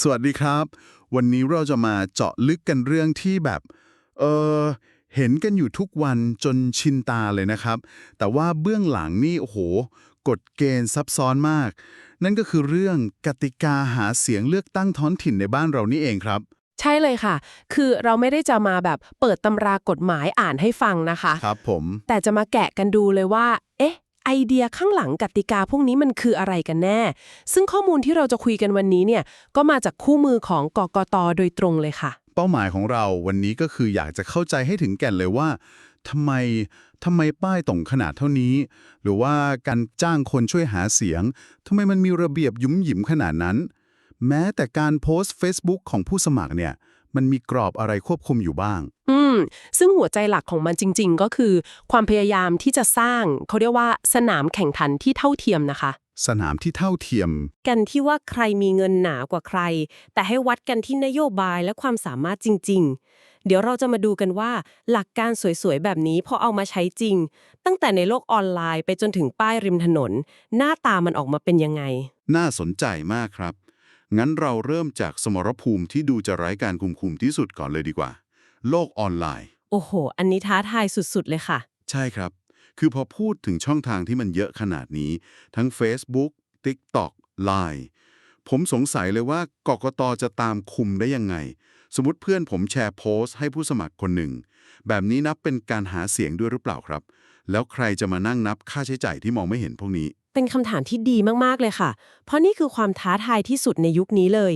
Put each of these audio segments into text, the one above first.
สวัสดีครับ วันนี้เราจะมาเจาะลึกกันเรื่องที่แบบ เออเห็นกันอยู่ทุกวันจนชินตาเลยนะครับ แต่ว่าเบื้องหลังนี่โอ้โหกฎเกณฑ์ซับซ้อนมาก นั่นก็คือเรื่องกติกาหาเสียงเลือกตั้งท้องถิ่นในบ้านเรานี่เองครับ ใช่เลยค่ะ คือเราไม่ได้จะมาแบบเปิดตำรากฎหมายอ่านให้ฟังนะคะ ครับผม แต่จะมาแกะกันดูเลยว่า เอ๊ะ ไอเดียข้างหลังกติกาพวกนี้มันคืออะไรกันแน่ ซึ่งข้อมูลที่เราจะคุยกันวันนี้เนี่ยก็มาจากคู่มือของกกตโดยตรงเลยค่ะ เป้าหมายของเราวันนี้ก็คืออยากจะเข้าใจให้ถึงแก่นเลยว่าทำไมทำไมป้ายตรงขนาดเท่านี้ หรือว่าการจ้างคนช่วยหาเสียงทำไมมันมีระเบียบหยุมหยิมขนาดนั้น แม้แต่การโพสต์ Facebook ของผู้สมัครเนี่ย มันมีกรอบอะไรควบคุมอยู่บ้าง อื มซึ่งหัวใจหลักของมันจริง ๆ ก็คือ ความพยายามที่จะสร้างเขาเรียกว่าสนามแข่งขันที่เท่าเทียมนะคะ สนามที่เท่าเทียม กันที่ว่าใครมีเงินหนากว่าใคร แต่ให้วัดกันที่นโยบายและความสามารถจริง ๆ เดี๋ยวเราจะมาดูกันว่า หลักการสวยๆ แบบนี้พอเอามาใช้จริง ตั้งแต่ในโลกออนไลน์ไปจนถึงป้ายริมถนน หน้าตามันออกมาเป็นยังไง น่าสนใจมากครับ งั้นเราเริ่มจากสมรภูมิที่ดูจะไร้การคุมคุมที่สุดก่อนเลยดีกว่า โลกออนไลน์ โอ้โห อันนี้ท้าทายสุดๆ เลยค่ะ ใช่ครับ คือพอพูดถึงช่องทางที่มันเยอะขนาดนี้ ทั้ง Facebook TikTok Line ผมสงสัยเลยว่ากกตจะตามคุมได้ยังไง สมมติเพื่อนผมแชร์โพสต์ให้ผู้สมัครคนหนึ่ง แบบนี้นับเป็นการหาเสียงด้วยหรือเปล่าครับ แล้วใครจะมานั่งนับค่าใช้จ่ายที่มองไม่เห็นพวกนี้ เป็นคำถามที่ดีมาก ๆ เลยค่ะ เพราะนี่คือความท้าทายที่สุดในยุคนี้เลย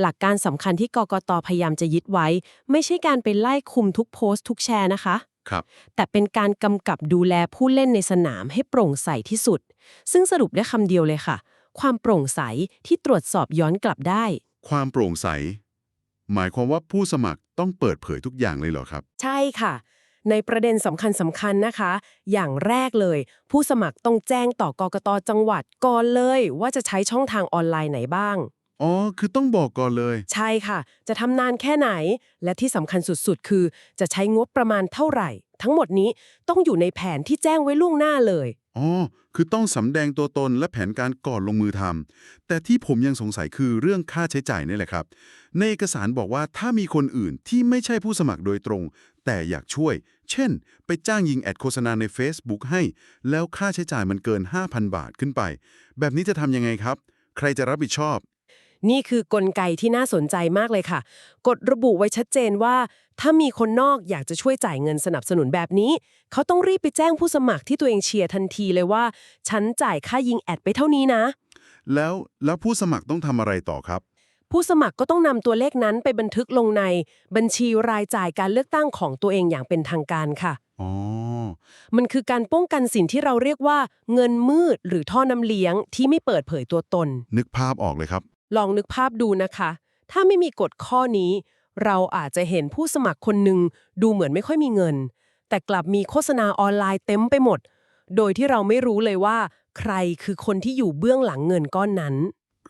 หลักการสำคัญที่กกตพยายามจะยึดไว้ ไม่ใช่การไปไล่คุมทุกโพสต์ทุกแชร์นะคะ ครับ แต่เป็นการกำกับดูแลผู้เล่นในสนามให้โปร่งใสที่สุด ซึ่งสรุปได้คำเดียวเลยค่ะ ความโปร่งใสที่ตรวจสอบย้อนกลับได้ ความโปร่งใส หมายความว่าผู้สมัครต้องเปิดเผยทุกอย่างเลยเหรอครับ ใช่ค่ะ ในประเด็นสำคัญสำคัญนะคะ อย่างแรกเลย ผู้สมัครต้องแจ้งต่อกกตจังหวัดก่อนเลย ว่าจะใช้ช่องทางออนไลน์ไหนบ้าง อ๋อ คือต้องบอกก่อนเลย ใช่ค่ะ จะทำนานแค่ไหน และที่สำคัญสุดๆ คือ จะใช้งบประมาณเท่าไหร่ ทั้งหมดนี้ต้องอยู่ในแผนที่แจ้งไว้ล่วงหน้าเลย อ๋อ คือต้องสำแดงตัวตนและแผนการก่อนลงมือทำแต่ที่ผมยังสงสัยคือเรื่องค่าใช้จ่ายนี่แหละครับ ในเอกสารบอกว่าถ้ามีคนอื่นที่ไม่ใช่ผู้สมัครโดยตรง แต่อยากช่วย เช่น ไปจ้างยิงแอดโฆษณาใน Facebook ให้ แล้วค่าใช้จ่ายมันเกิน 5,000 บาทขึ้นไป แบบนี้จะทำยังไงครับ ใครจะรับผิดชอบ นี่คือกลไกที่น่าสนใจมากเลยค่ะ กฎระบุไว้ชัดเจนว่า ถ้ามีคนนอกอยากจะช่วยจ่ายเงินสนับสนุนแบบนี้ เขาต้องรีบไปแจ้งผู้สมัครที่ตัวเองเชียร์ทันทีเลยว่า ฉันจ่ายค่ายิงแอดไปเท่านี้นะ แล้วแล้วผู้สมัครต้องทำอะไรต่อครับ ผู้สมัครก็ต้องนำตัวเลขนั้นไปบันทึกลงในบัญชีรายจ่ายการเลือกตั้งของตัวเองอย่างเป็นทางการค่ะ อ๋อ มันคือการป้องกันสิ่งที่เราเรียกว่า เงินมืดหรือท่อน้ำเลี้ยงที่ไม่เปิดเผยตัวตน นึกภาพออกเลยครับ ลองนึกภาพดูนะคะ ถ้าไม่มีกฎข้อนี้ เราอาจจะเห็นผู้สมัครคนหนึ่งดูเหมือนไม่ค่อยมีเงิน แต่กลับมีโฆษณาออนไลน์เต็มไปหมด โดยที่เราไม่รู้เลยว่า ใครคือคนที่อยู่เบื้องหลังเงินก้อนนั้น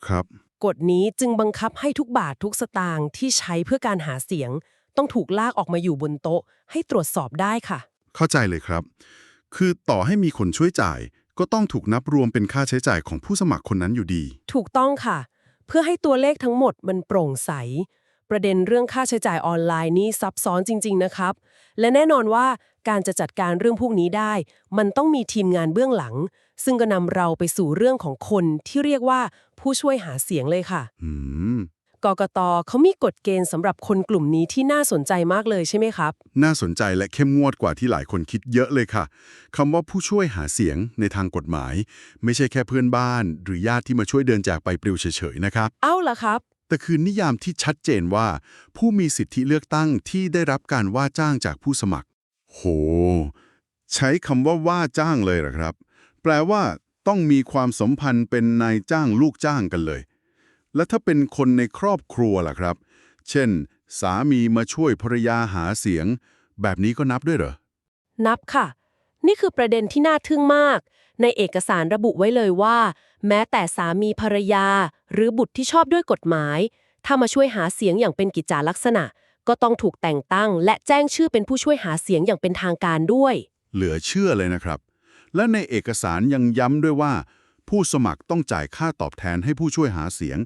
ครับ กฎนี้จึงบังคับให้ทุกบาททุกสตางค์ที่ใช้เพื่อการหาเสียง ต้องถูกลากออกมาอยู่บนโต๊ะ ให้ตรวจสอบได้ค่ะ เข้าใจเลยครับ คือต่อให้มีคนช่วยจ่าย ก็ต้องถูกนับรวมเป็นค่าใช้จ่ายของผู้สมัครคนนั้นอยู่ดี ถูกต้องค่ะ เพื่อให้ตัวเลขทั้งหมดมันโปร่งใส ประเด็นเรื่องค่าใช้จ่ายออนไลน์นี่ซับซ้อนจริง ๆ นะครับ และแน่นอนว่าการจะจัดการเรื่องพวกนี้ได้ มันต้องมีทีมงานเบื้องหลัง ซึ่งก็นำเราไปสู่เรื่องของคนที่เรียกว่าผู้ช่วยหาเสียงเลยค่ะ อืม กกตเขามีกฎเกณฑ์สำหรับคนกลุ่มนี้ที่น่าสนใจมากเลยใช่ไหมครับ น่าสนใจและเข้มงวดกว่าที่หลายคนคิดเยอะเลยค่ะคำว่าผู้ช่วยหาเสียงในทางกฎหมาย ไม่ใช่แค่เพื่อนบ้าน หรือญาติที่มาช่วยเดินจากไปปลิวเฉยๆนะครับ เอ้าล่ะครับ แต่คือนิยามที่ชัดเจนว่า ผู้มีสิทธิเลือกตั้งที่ได้รับการว่าจ้างจากผู้สมัคร โห ใช้คำว่าว่าจ้างเลยเหรอครับ แปลว่าต้องมีความสัมพันธ์เป็นนายจ้างลูกจ้างกันเลย และถ้าเป็นคนในครอบครัวล่ะครับ เช่น สามีมาช่วยภรรยาหาเสียง แบบนี้ก็นับด้วยเหรอ นับค่ะ นี่คือประเด็นที่น่าทึ่งมาก ในเอกสารระบุไว้เลยว่า แม้แต่สามีภรรยา หรือบุตรที่ชอบด้วยกฎหมาย ถ้ามาช่วยหาเสียงอย่างเป็นกิจจาลักษณะ ก็ต้องถูกแต่งตั้ง และแจ้งชื่อเป็นผู้ช่วยหาเสียงอย่างเป็นทางการด้วย เหลือเชื่อเลยนะครับ และในเอกสารยังย้ำด้วยว่า ผู้สมัครต้องจ่ายค่าตอบแทนให้ผู้ช่วยหาเสียง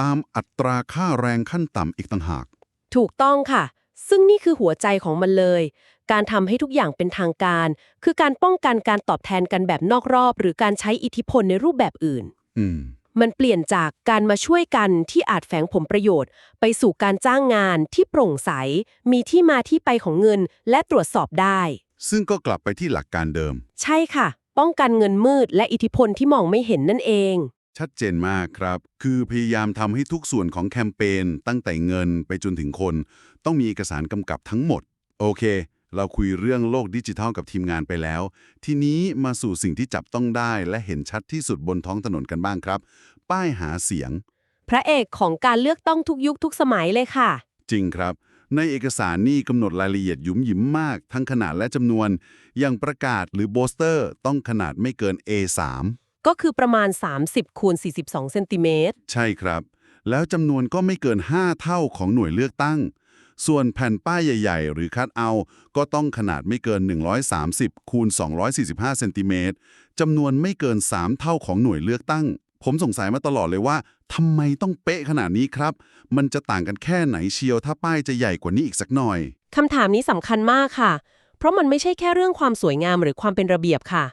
ตตามอัตราค่าแรงขั้นต่ำอีกต่างหาก ถูกต้องค่ะ ซึ่งนี่คือหัวใจของมันเลย การทำให้ทุกอย่างเป็นทางการ คือการป้องกันการตอบแทนกันแบบนอกรอบ หรือการใช้อิทธิพลในรูปแบบอื่น อืมมันเปลี่ยนจากการมาช่วยกันที่อาจแฝงผลประโยชน์ ไปสู่การจ้างงานที่โปร่งใส มีที่มาที่ไปของเงินและตรวจสอบได้ ซึ่งก็กลับไปที่หลักการเดิม ใช่ค่ะ ป้องกันเงินมืดและอิทธิพลที่มองไม่เห็นนั่นเอง ชัดเจนมากครับ คือพยายามทำให้ทุกส่วนของแคมเปญตั้งแต่เงินไปจนถึงคน ต้องมีเอกสารกำกับทั้งหมด โอเค เราคุยเรื่องโลกดิจิทัลกับทีมงานไปแล้ว ทีนี้มาสู่สิ่งที่จับต้องได้และเห็นชัดที่สุดบนท้องถนนกันบ้างครับ ป้ายหาเสียง พระเอกของการเลือกต้องทุกยุคทุกสมัยเลยค่ะ จริงครับ ในเอกสารนี่กำหนดรายละเอียดหยุมหยิมมาก ทั้งขนาดและจำนวน อย่างประกาศหรือโบสเตอร์ต้องขนาดไม่เกิน A3 ก็คือประมาณ 30คูณ42 เซนติเมตร ใช่ครับ แล้วจำนวนก็ไม่เกิน 5 เท่าของหน่วยเลือกตั้ง ส่วนแผ่นป้ายใหญ่ ๆ หรือคัดเอา ก็ต้องขนาดไม่เกิน 130คูณ245 เซนติเมตรจำนวนไม่เกิน 3 เท่าของหน่วยเลือกตั้ง ผมสงสัยมาตลอดเลยว่าทำไมต้องเป๊ะขนาดนี้ครับ มันจะต่างกันแค่ไหนเชียวถ้าป้ายจะใหญ่กว่านี้อีกสักหน่อย คำถามนี้สำคัญมากค่ะ เพราะมันไม่ใช่แค่เรื่องความสวยงามหรือความเป็นระเบียบค่ะ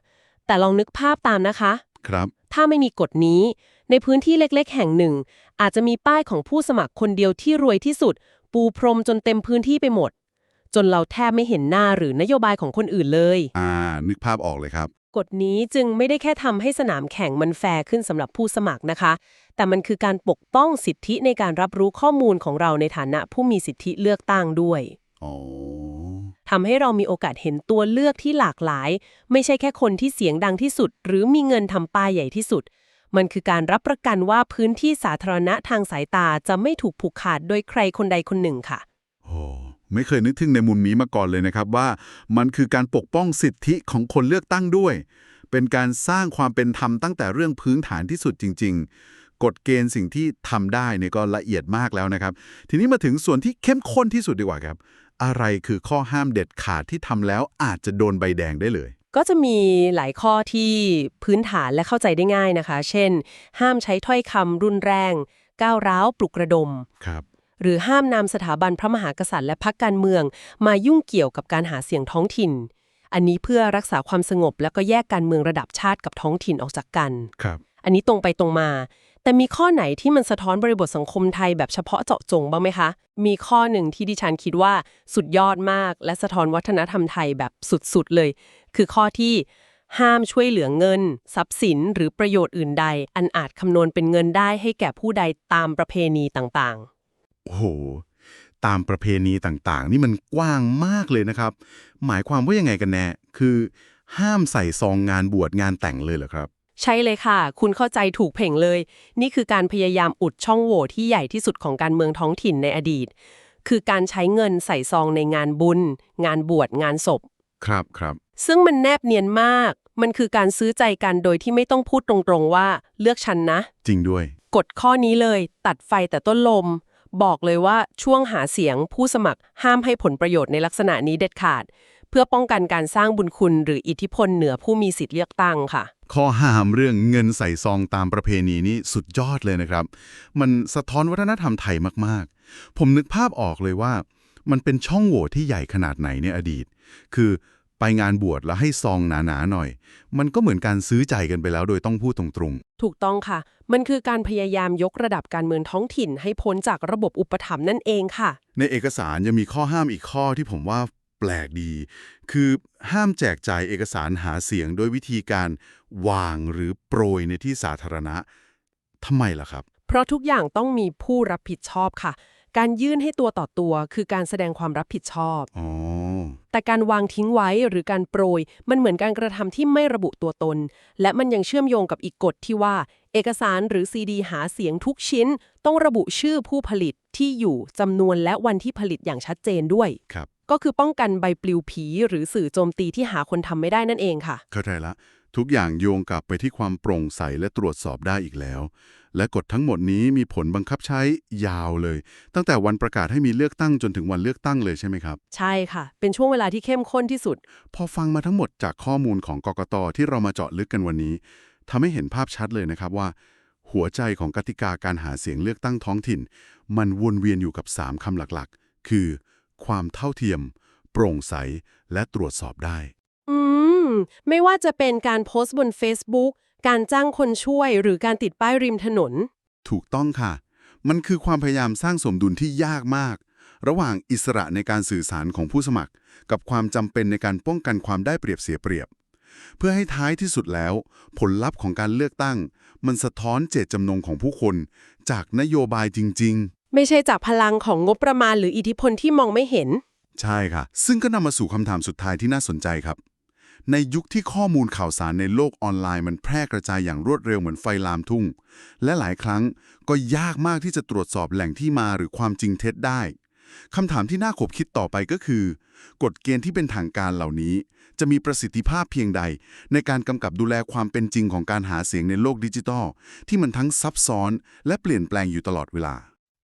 แต่ลองนึกภาพตามนะคะ ครับ ถ้าไม่มีกฎนี้ ในพื้นที่เล็กๆ แห่งหนึ่ง อาจจะมีป้ายของผู้สมัครคนเดียวที่รวยที่สุด ปูพรมจนเต็มพื้นที่ไปหมด จนเราแทบไม่เห็นหน้าหรือนโยบายของคนอื่นเลย อ่า นึกภาพออกเลยครับ กฎนี้จึงไม่ได้แค่ทำให้สนามแข่งมันแฟร์ขึ้นสำหรับผู้สมัครนะคะ แต่มันคือการปกป้องสิทธิในการรับรู้ข้อมูลของเราในฐานะผู้มีสิทธิเลือกตั้งด้วยอ๋อทำให้เรามีโอกาสเห็นตัวเลือกที่หลากหลาย ไม่ใช่แค่คนที่เสียงดังที่สุด หรือมีเงินทำป้ายใหญ่ที่สุด มันคือการรับประกันว่าพื้นที่สาธารณะทางสายตาจะไม่ถูกผูกขาดโดยใครคนใดคนหนึ่งค่ะโอ้ ไม่เคยนึกถึงในมุมนี้มาก่อนเลยนะครับว่ามันคือการปกป้องสิทธิของคนเลือกตั้งด้วย เป็นการสร้างความเป็นธรรมตั้งแต่เรื่องพื้นฐานที่สุดจริง ๆ กฎเกณฑ์สิ่งที่ทำได้เนี่ยก็ละเอียดมากแล้วนะครับ ทีนี้มาถึงส่วนที่เข้มข้นที่สุดดีกว่าครับ อะไรคือข้อห้ามเด็ดขาดที่ทำแล้วอาจจะโดนใบแดงได้เลยก็จะมีหลายข้อที่พื้นฐานและเข้าใจได้ง่ายนะคะ เช่น ห้ามใช้ถ้อยคำรุนแรง ก้าวร้าว ปลุกระดมครับ หรือห้ามนำสถาบันพระมหากษัตริย์และพรรคการเมือง มายุ่งเกี่ยวกับการหาเสียงท้องถิ่น อันนี้เพื่อรักษาความสงบแล้วก็แยกการเมืองระดับชาติกับท้องถิ่นออกจากกันครับ อันนี้ตรงไปตรงมา แต่มีข้อไหนที่มันสะท้อนบริบทสังคมไทยแบบเฉพาะเจาะจงบ้างไหมคะ มีข้อหนึ่งที่ดิฉันคิดว่าสุดยอดมาก และสะท้อนวัฒนธรรมไทยแบบสุดๆเลย คือข้อที่ห้ามช่วยเหลือเงิน ทรัพย์สินหรือประโยชน์อื่นใด อันอาจคำนวณเป็นเงินได้ให้แก่ผู้ใดตามประเพณีต่างๆ โอ้โห ตามประเพณีต่างๆ นี่มันกว้างมากเลยนะครับ หมายความว่ายังไงกันแน่ คือ ห้ามใส่ซองงานบวชงานแต่งเลยเหรอครับ ใช่เลยค่ะ คุณเข้าใจถูกเพ่งเลย นี่คือการพยายามอุดช่องโหว่ที่ใหญ่ที่สุดของการเมืองท้องถิ่นในอดีต คือการใช้เงินใส่ซองในงานบุญ งานบวชงานศพ ครับครับ ซึ่งมันแนบเนียนมาก มันคือการซื้อใจกันโดยที่ไม่ต้องพูดตรงๆว่าเลือกฉันนะ จริงด้วย กฎข้อนี้เลย ตัดไฟแต่ต้นลม บอกเลยว่าช่วงหาเสียงผู้สมัครห้ามให้ผลประโยชน์ในลักษณะนี้เด็ดขาด เพื่อป้องกันการสร้างบุญคุณหรืออิทธิพลเหนือผู้มีสิทธิ์เลือกตั้งค่ะ ข้อห้ามเรื่องเงินใส่ซองตามประเพณีนี่สุดยอดเลยนะครับ มันสะท้อนวัฒนธรรมไทยมากๆ ผมนึกภาพออกเลยว่า มันเป็นช่องโหว่ที่ใหญ่ขนาดไหนในอดีต คือ ไปงานบวชแล้วให้ซองหนาๆหน่อย มันก็เหมือนการซื้อใจกันไปแล้วโดยต้องพูดตรงถูกต้องค่ะ มันคือการพยายามยกระดับการเมืองท้องถิ่น ให้พ้นจากระบบอุปถัมภ์นั่นเองค่ะๆในเอกสารยังมีข้อห้ามอีกข้อที่ผมว่าแปลกดี คือห้ามแจกจ่ายเอกสารหาเสียงโดยวิธีการวางหรือโปรยในที่สาธารณะทำไมล่ะครับ เพราะทุกอย่างต้องมีผู้รับผิดชอบค่ะ การยื่นให้ตัวต่อตัว คือการแสดงความรับผิดชอบอ๋อแต่การวางทิ้งไว้หรือการโปรย มันเหมือนการกระทำที่ไม่ระบุตัวตน และมันยังเชื่อมโยงกับอีกกฎที่ว่า เอกสารหรือซีดีหาเสียงทุกชิ้น ต้องระบุชื่อผู้ผลิตที่อยู่จำนวนและวันที่ผลิตอย่างชัดเจนด้วยครับก็คือป้องกันใบปลิวผีหรือสื่อโจมตีที่หาคนทำไม่ได้นั่นเองค่ะ เข้าใจละ ทุกอย่างโยงกลับไปที่ความโปร่งใสและตรวจสอบได้อีกแล้ว และกฎทั้งหมดนี้มีผลบังคับใช้ยาวเลย ตั้งแต่วันประกาศให้มีเลือกตั้งจนถึงวันเลือกตั้งเลยใช่ไหมครับ ใช่ค่ะ เป็นช่วงเวลาที่เข้มข้นที่สุด พอฟังมาทั้งหมดจากข้อมูลของกกตที่เรามาเจาะลึกกันวันนี้ทำให้เห็นภาพชัดเลยนะครับว่า หัวใจของกติกาการหาเสียงเลือกตั้งท้องถิ่น มันวนเวียนอยู่กับ 3คำหลักๆ คือ ความเท่าเทียม โปร่งใส และตรวจสอบได้ อืม ไม่ว่าจะเป็นการโพสต์บน Facebook การจ้างคนช่วยหรือการติดป้ายริมถนน ถูกต้องค่ะ มันคือความพยายามสร้างสมดุลที่ยากมาก ระหว่างอิสระในการสื่อสารของผู้สมัคร กับความจำเป็นในการป้องกันความได้เปรียบเสียเปรียบ เพื่อให้ท้ายที่สุดแล้ว ผลลัพธ์ของการเลือกตั้ง มันสะท้อนเจตจำนงของผู้คน จากนโยบายจริงไม่ใช่จากพลังของงบประมาณหรืออิทธิพลที่มองไม่เห็นๆใช่ค่ะ ซึ่งก็นำมาสู่คำถามสุดท้ายที่น่าสนใจครับ ในยุคที่ข้อมูลข่าวสารในโลกออนไลน์มันแพร่กระจายอย่างรวดเร็วเหมือนไฟลามทุ่ง และหลายครั้งก็ยากมากที่จะตรวจสอบแหล่งที่มาหรือความจริงเท็จได้คำถามที่น่าขบคิดต่อไปก็คือ กฎเกณฑ์ที่เป็นทางการเหล่านี้ จะมีประสิทธิภาพเพียงใด ในการกำกับดูแลความเป็นจริงของการหาเสียงในโลกดิจิทัล ที่มันทั้งซับซ้อน และเปลี่ยนแปลงอยู่ตลอดเวลา